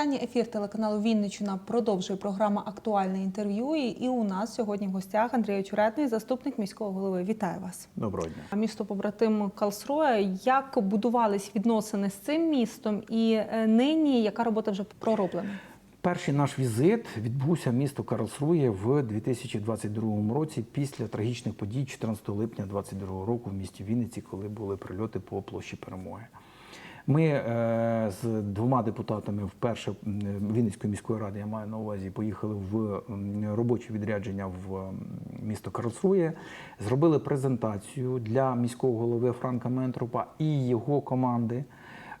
вітання. Ефір телеканалу Вінниччина продовжує програма Актуальне інтерв'ю. І у нас сьогодні в гостях Андрій Очеретний, заступник міського голови. Вітаю вас. Доброго дня. А Місто побратим Калсруя. Як будувались відносини з цим містом, і е, нині яка робота вже пророблена? Перший наш візит відбувся в місто Карлсрує в 2022 році після трагічних подій 14 липня 2022 року в місті Вінниці, коли були прильоти по площі Перемоги. Ми е, з двома депутатами вперше Вінницької міської ради, я маю на увазі, поїхали в робоче відрядження в місто Карлсрує, зробили презентацію для міського голови Франка Ментропа і його команди.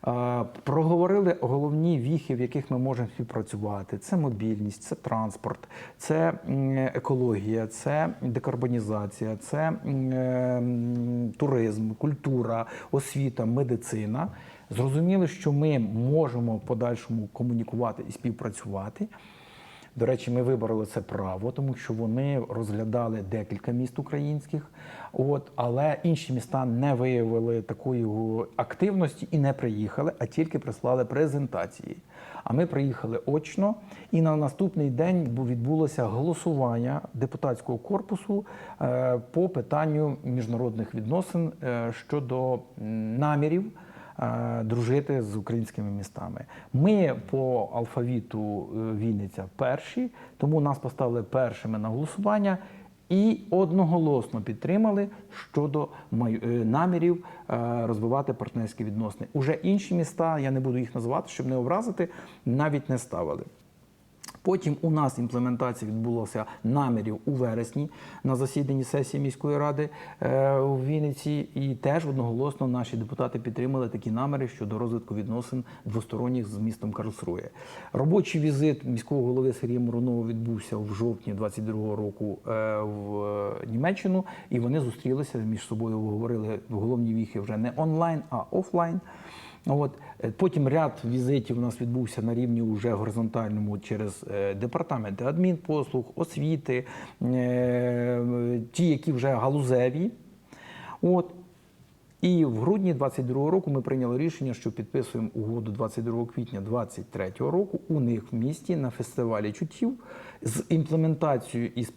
Е, Проговорили головні віхи, в яких ми можемо співпрацювати: це мобільність, це транспорт, це екологія, це декарбонізація, це е, туризм, культура, освіта, медицина. Зрозуміли, що ми можемо в подальшому комунікувати і співпрацювати. До речі, ми вибороли це право, тому що вони розглядали декілька міст українських, от, але інші міста не виявили такої активності і не приїхали, а тільки прислали презентації. А ми приїхали очно, і на наступний день відбулося голосування депутатського корпусу е, по питанню міжнародних відносин е, щодо намірів дружити з українськими містами. Ми по алфавіту е, Вінниця перші, тому нас поставили першими на голосування. І одноголосно підтримали щодо е, намірів е, розвивати партнерські відносини. Уже інші міста, я не буду їх називати, щоб не образити, навіть не ставили. Потім у нас імплементація відбулася намірів у вересні на засіданні сесії міської ради е, у Вінниці, і теж одноголосно наші депутати підтримали такі наміри щодо розвитку відносин двосторонніх з містом Карлсрує. Робочий візит міського голови Сергія Миронова відбувся в жовтні 22-го року е, в е, Німеччину, і вони зустрілися між собою. Говорили в головні віхи вже не онлайн, а офлайн. От е, потім ряд візитів у нас відбувся на рівні уже горизонтальному через е, департаменти адмінпослуг, освіти, е, ті, які вже галузеві. От. І в грудні 22 року ми прийняли рішення, що підписуємо угоду 22 квітня 23 року у них в місті на фестивалі чуттів з імплементацією і з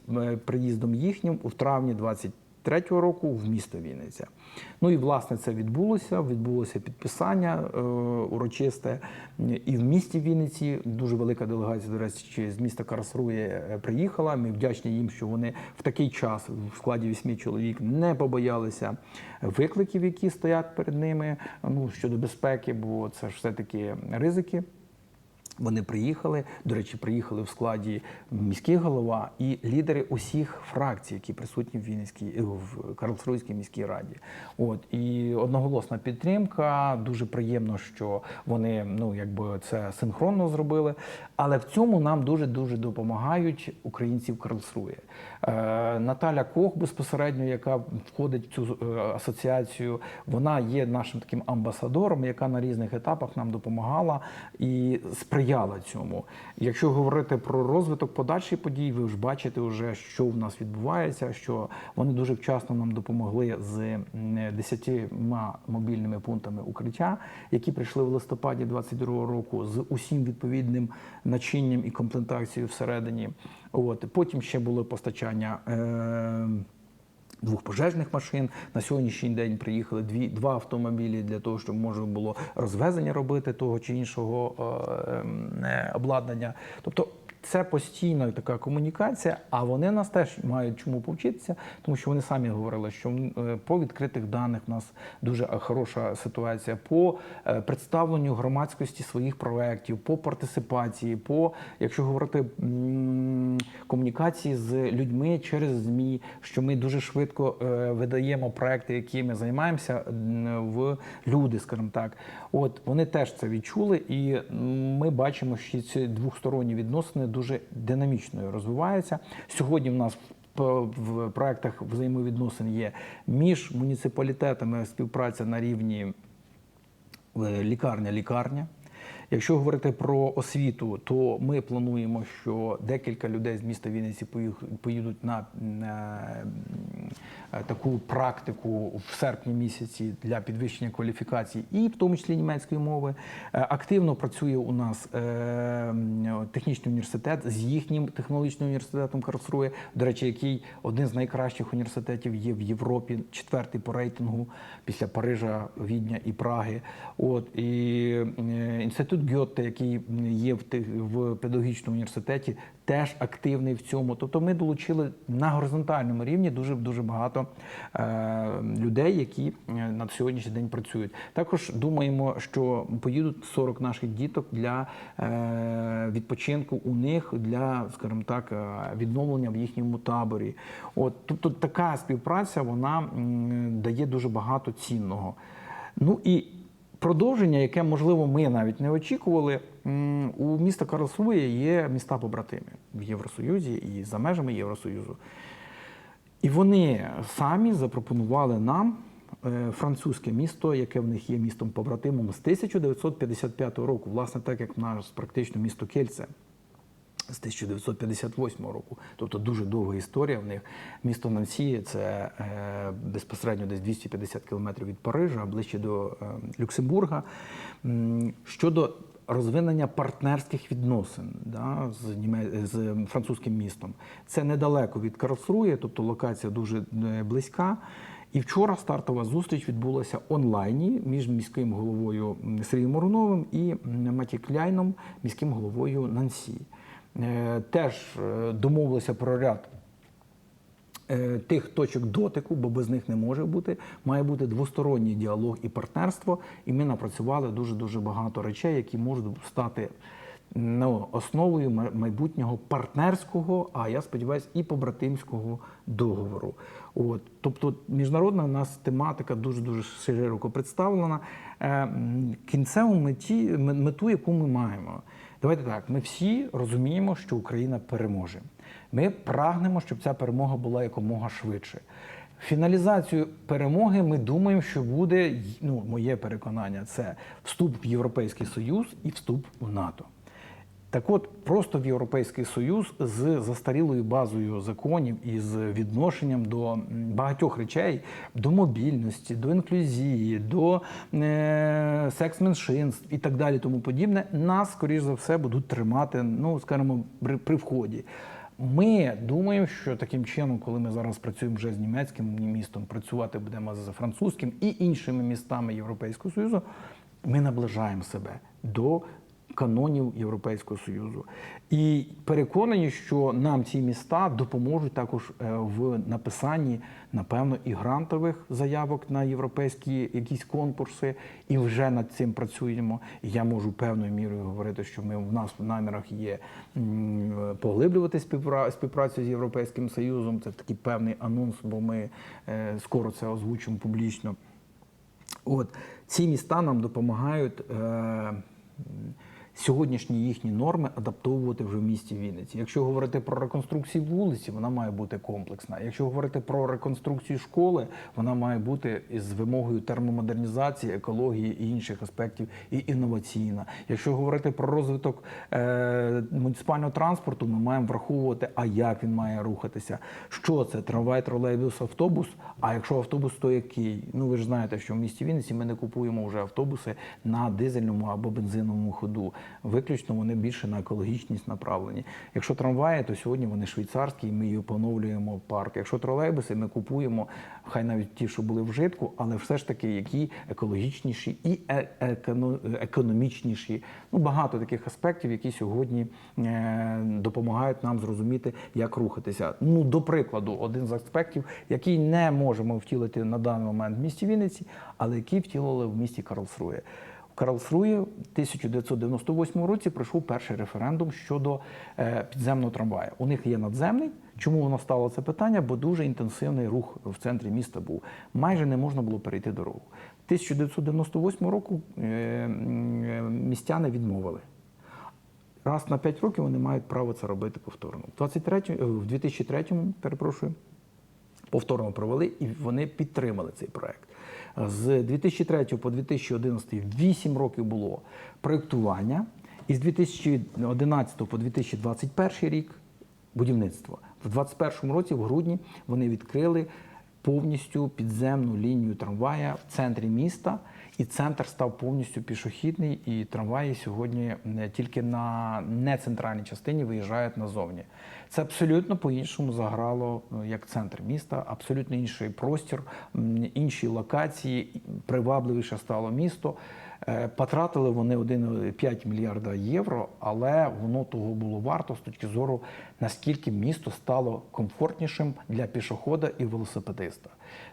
приїздом їхнім у травні 23 року в місто Вінниця. Ну і власне це відбулося. Відбулося підписання е, урочисте і в місті Вінниці. Дуже велика делегація, до речі, з міста Карсрує е, приїхала. Ми вдячні їм, що вони в такий час в складі вісьми чоловік не побоялися викликів, які стоять перед ними. Ну щодо безпеки, бо це ж все таки ризики. Вони приїхали. До речі, приїхали в складі міський голова і лідери усіх фракцій, які присутні в Вінницькій е, в Карлсруйській міській раді. От і одноголосна підтримка. Дуже приємно, що вони ну якби це синхронно зробили. Але в цьому нам дуже дуже допомагають українці в Карлсрує. Е, Наталя Кох безпосередньо, яка входить в цю е, асоціацію, вона є нашим таким амбасадором, яка на різних етапах нам допомагала і сприяла цьому. Якщо говорити про розвиток подальших подій, ви ж бачите, вже, що в нас відбувається, що вони дуже вчасно нам допомогли з м, 10 мобільними пунктами укриття, які прийшли в листопаді 22 року з усім відповідним начинням і комплектацією всередині. От потім ще було постачання. Е- Двох пожежних машин на сьогоднішній день приїхали дві два автомобілі для того, щоб можна було розвезення робити того чи іншого е, е, обладнання. Тобто це постійна така комунікація, а вони нас теж мають чому повчитися, тому що вони самі говорили, що е, по відкритих даних в нас дуже хороша ситуація, по е, представленню громадськості своїх проєктів, по партисипації, по якщо говорити комунікації з людьми через ЗМІ, що ми дуже швидко е, видаємо проекти, які ми займаємося в люди, скажімо так. От вони теж це відчули, і ми бачимо, що ці двосторонні відносини дуже динамічно розвиваються. Сьогодні в нас в проектах взаємовідносин є між муніципалітетами співпраця на рівні е, лікарня-лікарня. Якщо говорити про освіту, то ми плануємо, що декілька людей з міста Вінниці поїдуть на, е, таку практику в серпні місяці для підвищення кваліфікації, і в тому числі німецької мови. Е, Активно працює у нас е, технічний університет з їхнім технологічним університетом Карлсрує, до речі, який один з найкращих університетів є в Європі, четвертий по рейтингу після Парижа, Відня і Праги. От і е, інститут Гьотте, який є в, в педагогічному університеті, теж активний в цьому. Тобто ми долучили на горизонтальному рівні дуже дуже багато е, людей, які е, на сьогоднішній день працюють. Також думаємо, що поїдуть 40 наших діток для е, відпочинку у них для, скажімо так, відновлення в їхньому таборі. От тобто така співпраця вона дає дуже багато цінного. Ну і продовження, яке можливо ми навіть не очікували. У міста Карлсрує є міста побратими в Євросоюзі і за межами Євросоюзу. І вони самі запропонували нам е, французьке місто, яке в них є містом побратимом з 1955 року, власне, так як в нас практично місто Кельце. З 1958 року, тобто дуже довга історія в них. Місто Нансі це е, безпосередньо десь 250 кілометрів від Парижа, ближче до е, Люксембурга. Щодо розвинення партнерських відносин да, з, німе... з французьким містом, це недалеко від Карлсрує, тобто локація дуже е, близька. І вчора стартова зустріч відбулася онлайні між міським головою Сергієм Моруновим і Маті Кляйном, міським головою Нансі. Е, Теж е, домовилися про ряд е, тих точок дотику, бо без них не може бути. Має бути двосторонній діалог і партнерство. І ми напрацювали дуже дуже багато речей, які можуть стати ну, основою майбутнього партнерського, а я сподіваюся, і побратимського договору. От, тобто, міжнародна у нас тематика дуже дуже широко представлена. Кінцеву меті, мету, яку ми маємо. Давайте так, ми всі розуміємо, що Україна переможе. Ми прагнемо, щоб ця перемога була якомога швидше. Фіналізацію перемоги ми думаємо, що буде ну, моє переконання, це вступ в Європейський Союз і вступ в НАТО. Так от, просто в Європейський Союз з застарілою базою законів і з відношенням до багатьох речей, до мобільності, до інклюзії, до е, секс-меншинств і так далі, тому подібне, нас, скоріш за все, будуть тримати, ну, скажімо, при, при вході. Ми думаємо, що таким чином, коли ми зараз працюємо вже з німецьким містом, працювати будемо з французьким і іншими містами Європейського Союзу, ми наближаємо себе до канонів Європейського Союзу. І переконані, що нам ці міста допоможуть також е, в написанні, напевно, і грантових заявок на європейські якісь конкурси, і вже над цим працюємо. Я можу певною мірою говорити, що ми в нас в намірах є поглиблювати співпра- співпрацю з Європейським Союзом. Це такий певний анонс, бо ми е, скоро це озвучимо публічно. От ці міста нам допомагають е, сьогоднішні їхні норми адаптовувати вже в місті Вінниці. Якщо говорити про реконструкцію вулиці, вона має бути комплексна. Якщо говорити про реконструкцію школи, вона має бути із вимогою термомодернізації, екології і інших аспектів, і інноваційна. Якщо говорити про розвиток е, муніципального транспорту, ми маємо враховувати, а як він має рухатися. Що це трамвай, тролейбус, автобус? А якщо автобус, то який? Ну ви ж знаєте, що в місті Вінниці ми не купуємо вже автобуси на дизельному або бензиновому ходу. Виключно вони більше на екологічність направлені. Якщо трамваї, то сьогодні вони швейцарські, і ми її поновлюємо парк. Якщо тролейбуси, ми купуємо хай навіть ті, що були вжитку, але все ж таки які екологічніші і е- економічніші. Ну багато таких аспектів, які сьогодні е, допомагають нам зрозуміти, як рухатися. Ну, до прикладу, один з аспектів, який не можемо втілити на даний момент в місті Вінниці, але який втілили в місті Карлсрує. Карлсрує в 1998 році пройшов перший референдум щодо е, підземного трамваю. У них є надземний. Чому воно стало це питання? Бо дуже інтенсивний рух в центрі міста був. Майже не можна було перейти дорогу. 1998 року е, е, містяни відмовили. Раз на 5 років вони мають право це робити повторно. В 23, е, в 2003, перепрошую, повторно провели і вони підтримали цей проект. З 2003 по 2011 8 років було проєктування, і з 2011 по 2021 рік будівництво. В 2021 році, в грудні, вони відкрили повністю підземну лінію трамвая в центрі міста. І центр став повністю пішохідний, і трамваї сьогодні тільки на нецентральній частині виїжджають назовні. Це абсолютно по-іншому заграло е, як центр міста, абсолютно інший простір, інші локації, привабливіше стало місто. Е, Потратили вони 1,5 мільярда євро, але воно того було варто з точки зору, наскільки місто стало комфортнішим для пішохода і велосипедиста.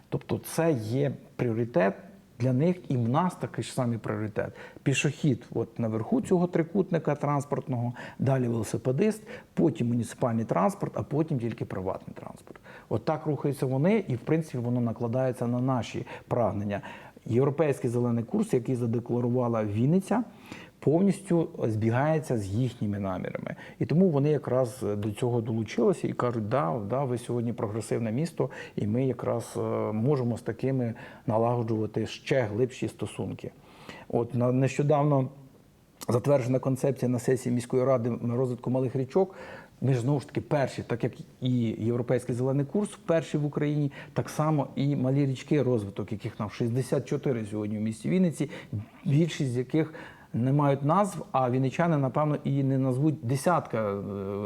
Тобто, це є пріоритет для них і в нас такий ж самий пріоритет. Пішохід, от наверху цього трикутника транспортного, далі велосипедист, потім муніципальний транспорт, а потім тільки приватний транспорт. От так рухаються вони, і в принципі воно накладається на наші прагнення. Європейський зелений курс, який задекларувала Вінниця, повністю збігається з їхніми намірами. І тому вони якраз до цього долучилися і кажуть, да, да, ви сьогодні прогресивне місто, і ми якраз е, можемо з такими налагоджувати ще глибші стосунки. От нещодавно затверджена концепція на сесії міської ради розвитку малих річок. Ми ж знову ж таки перші, так як і Європейський зелений курс, перші в Україні, так само і малі річки розвиток, яких нам 64 сьогодні в місті Вінниці, більшість з яких не мають назв, а вінничани, напевно, і не назвуть десятка е,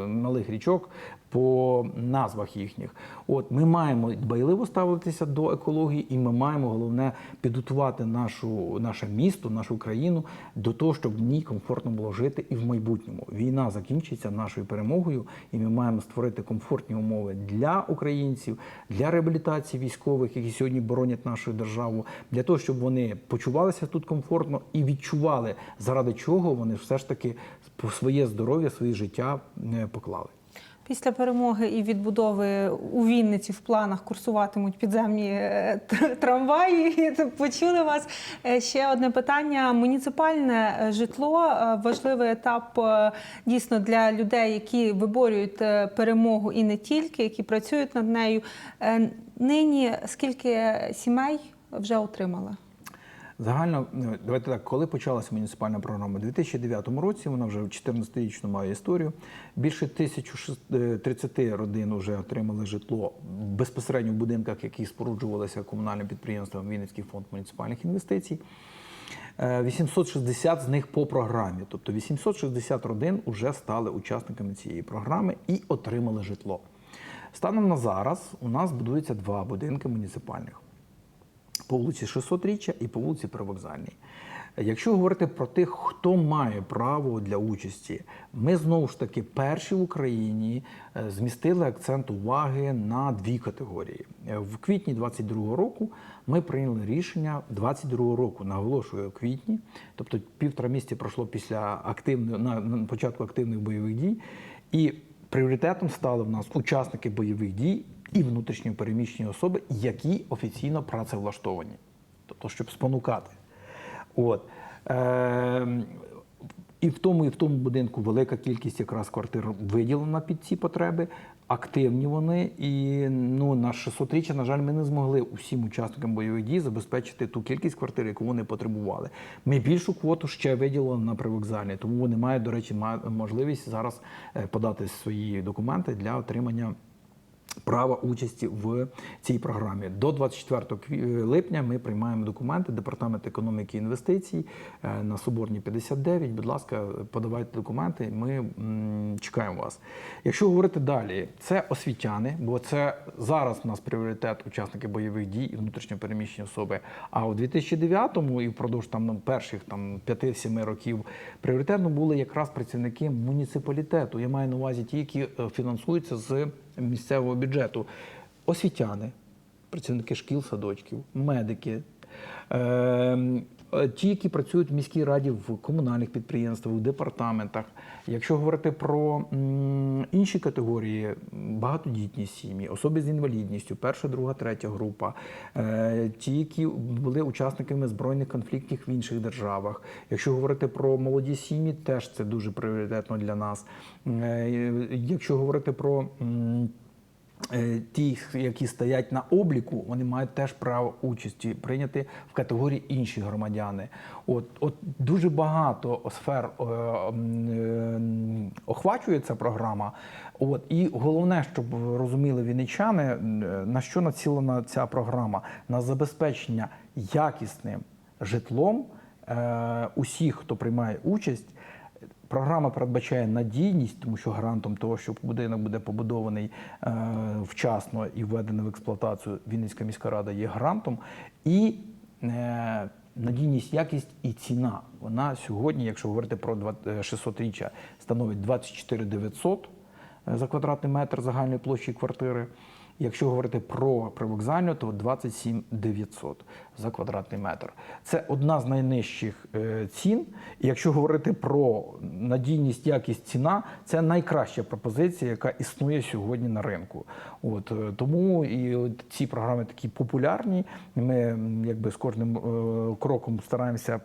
малих річок по назвах їхніх. От ми маємо дбайливо ставитися до екології, і ми маємо головне підготувати нашу наше місто, нашу країну до того, щоб в ній комфортно було жити і в майбутньому. Війна закінчиться нашою перемогою, і ми маємо створити комфортні умови для українців, для реабілітації військових, які сьогодні боронять нашу державу, для того, щоб вони почувалися тут комфортно і відчували, заради чого вони все ж таки своє здоров'я, своє життя е, поклали. Після перемоги і відбудови у Вінниці в планах курсуватимуть підземні е, трамваї. Почули вас. Е, Ще одне питання: муніципальне е, житло важливий етап дійсно для людей, які виборюють перемогу і не тільки, які працюють над нею. Нині скільки сімей вже отримали? Загально, ну, давайте так, коли почалася муніципальна програма? У 2009 році вона вже 14-річну має історію. Більше 1030 родин вже отримали житло безпосередньо в будинках, які споруджувалися комунальним підприємством Вінницький фонд муніципальних інвестицій. Е, 860 з них по програмі, тобто 860 родин вже стали учасниками цієї програми і отримали житло. Станом на зараз у нас будується два будинки муніципальних по вулиці 600-річчя і по вулиці Привокзальній. Якщо говорити про тих, хто має право для участі, ми знову ж таки перші в Україні е, змістили акцент уваги на дві категорії. Е, В квітні 22-го року ми прийняли рішення 22-го року, наголошую, квітні, тобто півтора місяці пройшло після активної на початку активних бойових дій, і пріоритетом стали в нас учасники бойових дій і внутрішньо переміщені особи, які офіційно працевлаштовані, тобто щоб спонукати. От. Е, і в тому, і в тому будинку велика кількість якраз квартир виділена під ці потреби. Активні вони, і ну на 600-річчя, на жаль, ми не змогли усім учасникам бойових дій забезпечити ту кількість квартир, яку вони потребували. Ми більшу квоту ще виділили на привокзальні, тому вони мають, до речі, можливість зараз е, подати свої документи для отримання права участі в цій програмі. До 24 кві- липня ми приймаємо документи Департамент економіки і інвестицій е, на Соборній 59. Будь ласка, подавайте документи. Ми чекаємо вас. Якщо говорити далі, це освітяни, бо це зараз у нас пріоритет учасники бойових дій і внутрішньо переміщені особи. А у 2009-му і впродовж там ну, перших там 5-7 років пріоритетно були якраз працівники муніципалітету. Я маю на увазі ті, які е, фінансуються з місцевого бюджету. Освітяни, працівники шкіл, садочків, медики. Е, Ті, які працюють в міській раді в комунальних підприємствах, в департаментах. Якщо говорити про інші категорії, багатодітні сім'ї, особи з інвалідністю, перша, друга, третя група, е, ті, які були учасниками збройних конфліктів в інших державах. Якщо говорити про молоді сім'ї, теж це дуже пріоритетно для нас. Е, Якщо говорити про Ті, які стоять на обліку, вони мають теж право участі прийняти в категорії інші громадяни. От, от дуже багато сфер е, е, охвачує ця програма. От і головне, щоб розуміли вінничани, е, на що націлена ця програма на забезпечення якісним житлом е, усіх, хто приймає участь. Програма передбачає надійність, тому що гарантом того, що будинок буде побудований е, вчасно і введений в експлуатацію, Вінницька міська рада є гарантом. І е, надійність, якість і ціна. Вона сьогодні, якщо говорити про 600-річчя, становить 24 900 за квадратний метр загальної площі квартири. Якщо говорити про привокзальну, то 27 900 за квадратний метр. Це одна з найнижчих е, цін. Якщо говорити про надійність, якість ціна, це найкраща пропозиція, яка існує сьогодні на ринку. От е, тому і от ці програми такі популярні. Ми якби з кожним е, кроком стараємося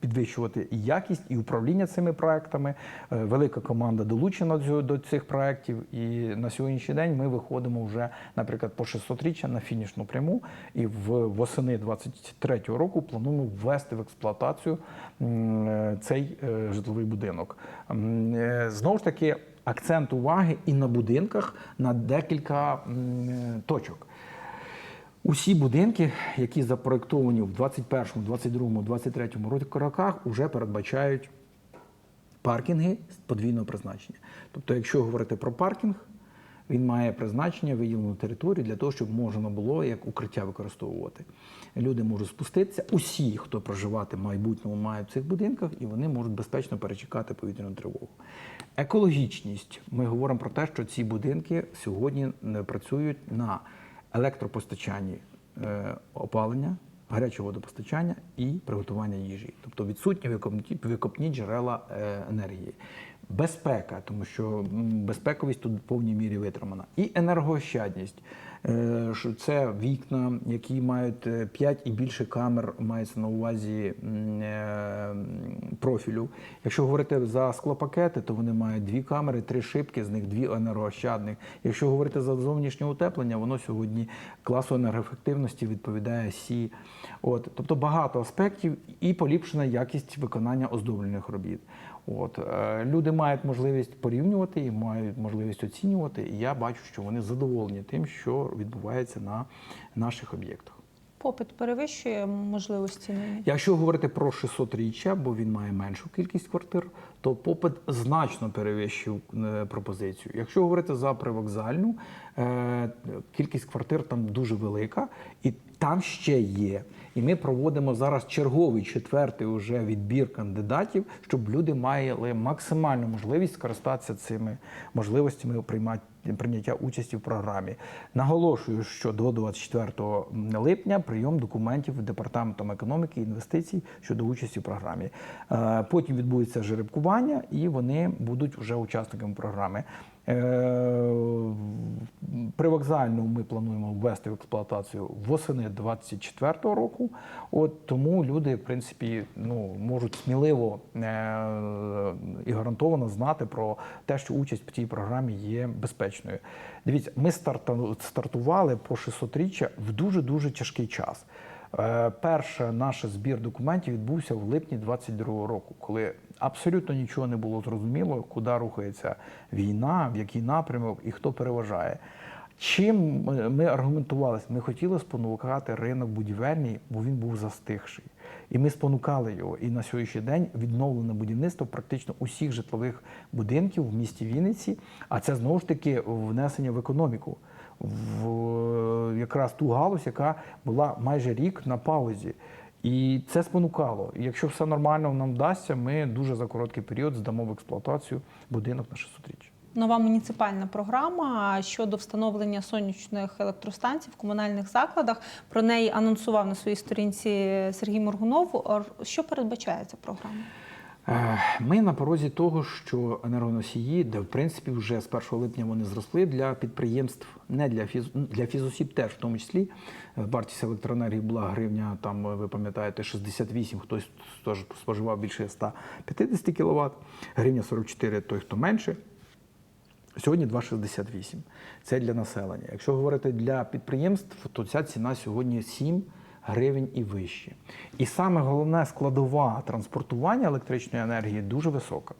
підвищувати якість, і управління цими проектами. Е, Велика команда долучена до, цих проектів. І на сьогоднішній день ми виходимо вже, наприклад, по 600-річчя на фінішну пряму. І в восени 23-го року плануємо ввести в експлуатацію е, цей е, житловий будинок. Знову ж таки, акцент уваги і на будинках на декілька точок. Усі будинки, які запроектовані в 21, 22, 23 роках, вже передбачають паркінги з подвійного призначення. Тобто, якщо говорити про паркінг, він має призначення виділену територію для того, щоб можна було як укриття використовувати. Люди можуть спуститися. Усі, хто проживати в майбутньому, мають в цих будинках, і вони можуть безпечно перечекати повітряну тривогу. Екологічність. Ми говоримо про те, що ці будинки сьогодні працюють на електропостачанні е, опалення, гарячого водопостачання і приготування їжі, тобто відсутні викопні, джерела е, енергії. Безпека, тому що безпековість тут в повній мірі витримана, і енергоощадність. Е, що Це вікна, які мають 5 і більше камер, мається на увазі е, профілю. Якщо говорити за склопакети, то вони мають дві камери, три шибки, з них дві енергоощадних. Якщо говорити за зовнішнє утеплення, воно сьогодні класу енергоефективності відповідає Сі. От, тобто багато аспектів і поліпшена якість виконання оздоблювальних робіт. От е, люди мають можливість порівнювати і мають можливість оцінювати. І я бачу, що вони задоволені тим, що відбувається на наших об'єктах. Попит перевищує можливості? Якщо говорити про 600-річчя, бо він має меншу кількість квартир, то попит значно перевищив е, пропозицію. Якщо говорити за привокзальну, е, кількість квартир там дуже велика, і там ще є. І ми проводимо зараз черговий четвертий уже відбір кандидатів, щоб люди мали максимальну можливість скористатися цими можливостями приймати прийняття участі в програмі. Наголошую, що до 24 липня прийом документів департаментом економіки і інвестицій щодо участі в програмі. Е, Потім відбудеться жеребкування, і вони будуть вже учасниками програми. Е, Привокзальну ми плануємо ввести в експлуатацію восени 24 року. От тому люди, в принципі, ну можуть сміливо е, і гарантовано знати про те, що участь в цій програмі є безпечною. Дивіться, ми стартували по 600-річчя в дуже дуже тяжкий час. Е, Перший наш збір документів відбувся в липні 22-го року, коли абсолютно нічого не було зрозуміло, куди рухається війна, в який напрямок і хто переважає. Чим ми- ми аргументувалися? Ми хотіли спонукати ринок будівельний, бо він був застигший. І ми спонукали його. І на сьогоднішній день відновлено будівництво практично усіх житлових будинків в місті Вінниці. А це знову ж таки внесення в економіку, в якраз ту галузь, яка була майже рік на паузі. І це спонукало. Якщо все нормально нам вдасться, ми дуже за короткий період здамо в експлуатацію будинок на 600 річ. Нова муніципальна програма щодо встановлення сонячних електростанцій в комунальних закладах. Про неї анонсував на своїй сторінці Сергій Моргунов. Що передбачає ця програма? Е, Ми на порозі того, що енергоносії, де в принципі вже з 1 липня вони зросли для підприємств, не для фіз для фізосіб, теж в тому числі. Е, Вартість електроенергії була гривня, там ви пам'ятаєте, 68, хтось теж споживав більше 150 кВт, гривня 44 той, хто менше. Сьогодні 2,68. Це для населення. Якщо говорити для підприємств, то ця ціна сьогодні 7 гривень і вище. І саме головне складова транспортування електричної енергії дуже висока.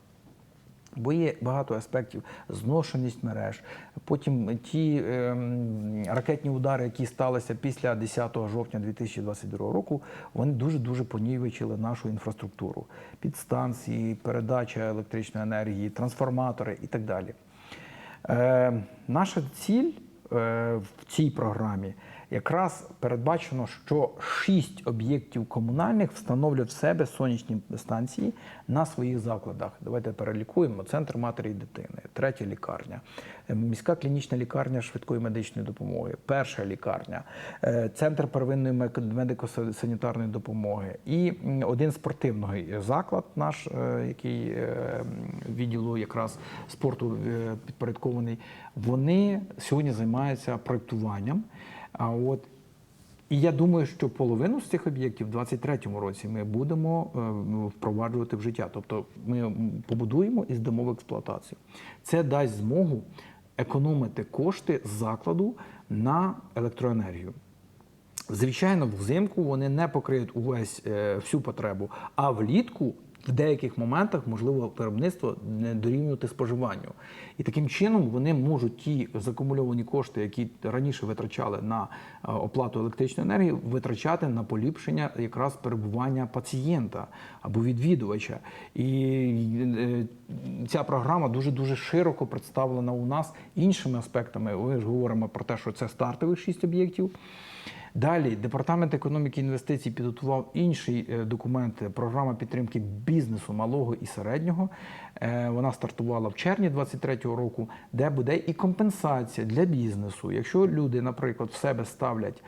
Бо є багато аспектів зношеність мереж. Потім ті ем, ракетні удари, які сталися після 10 жовтня 2022 року, вони дуже дуже понівечили нашу інфраструктуру, підстанції, передача електричної енергії, трансформатори і так далі. Е, наша ціль е, в цій програмі якраз передбачено, що шість об'єктів комунальних встановлять в себе сонячні станції на своїх закладах. Давайте перелікуємо: центр матері і дитини, третя лікарня, е, міська клінічна лікарня швидкої медичної допомоги, перша лікарня, е, центр первинної медико-санітарної допомоги і один спортивний заклад, наш, е, який е, відділу якраз спорту підпорядкований. Вони сьогодні займаються проектуванням. А от і я думаю, що половину з цих об'єктів в 2023 році ми будемо е, впроваджувати в життя. Тобто ми побудуємо і здамо в експлуатацію. Це дасть змогу економити кошти закладу на електроенергію. Звичайно, взимку вони не покриють увесь е, всю потребу, а влітку в деяких моментах можливо виробництво не дорівнювати споживанню. І таким чином вони можуть ті закумульовані кошти, які раніше витрачали на е, оплату електричної енергії, витрачати на поліпшення якраз перебування пацієнта або відвідувача. І е, ця програма дуже дуже широко представлена у нас іншими аспектами. Ми ж говоримо про те, що це стартових шість об'єктів. Далі департамент економіки і інвестицій підготував інший е, документ програма підтримки бізнесу малого і середнього. Е, Вона стартувала в червні 2023 року, де буде і компенсація для бізнесу. Якщо люди, наприклад, в себе ставлять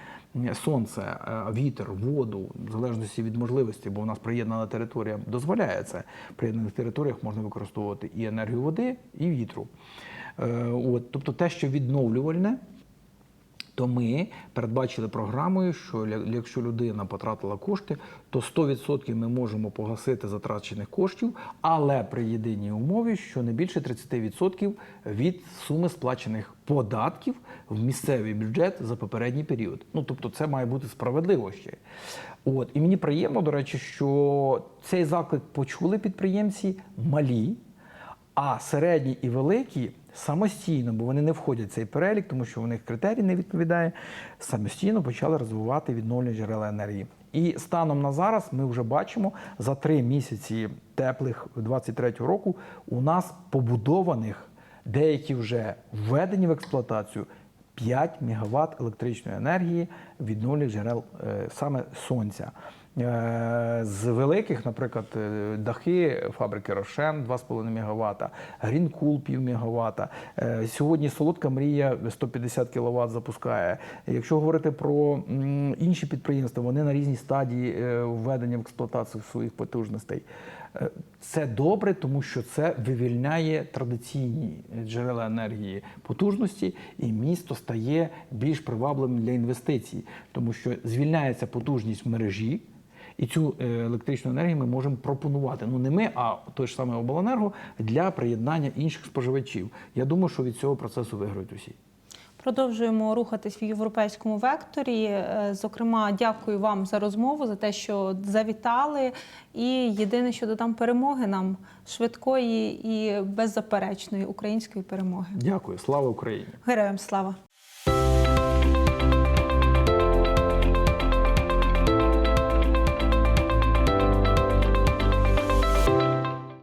сонце, е, вітер, воду, в залежності від можливості, бо у нас приєднана територія дозволяє це. В приєднаних територіях можна використовувати і енергію води, і вітру. Е, От, тобто те, що відновлювальне, то ми передбачили програмою, що якщо людина потратила кошти, то 100% ми можемо погасити затрачених коштів, але при єдиній умові, що не більше 30% від суми сплачених податків в місцевий бюджет за попередній період. Ну тобто, це має бути справедливо ще. От і мені приємно, до речі, що цей заклик почули підприємці малі. А середні і великі самостійно, бо вони не входять в цей перелік, тому що у них критерій не відповідає, самостійно почали розвивати відновлені джерела енергії. І станом на зараз ми вже бачимо за три місяці теплих 23-го року у нас побудованих деякі вже введені в експлуатацію 5 МВт електричної енергії відновлюваних джерел е, саме сонця. Е, З великих, наприклад, е, дахи фабрики Рошен 2,5 МВт, Грінкул пів МВт. Е, Сьогодні солодка мрія 150 кВт запускає. Якщо говорити про інші підприємства, вони на різній стадії введення в експлуатацію своїх потужностей. Це добре, тому що це вивільняє традиційні джерела енергії потужності, і місто стає більш привабливим для інвестицій, тому що звільняється потужність в мережі. І цю е, електричну енергію ми можемо пропонувати. Ну не ми, а той ж самий обленерго для приєднання інших споживачів. Я думаю, що від цього процесу виграють усі. Продовжуємо рухатись в європейському векторі. Е, Зокрема, дякую вам за розмову, за те, що завітали. І єдине, що додам перемоги нам швидкої і беззаперечної української перемоги. Дякую, слава Україні! Героям слава!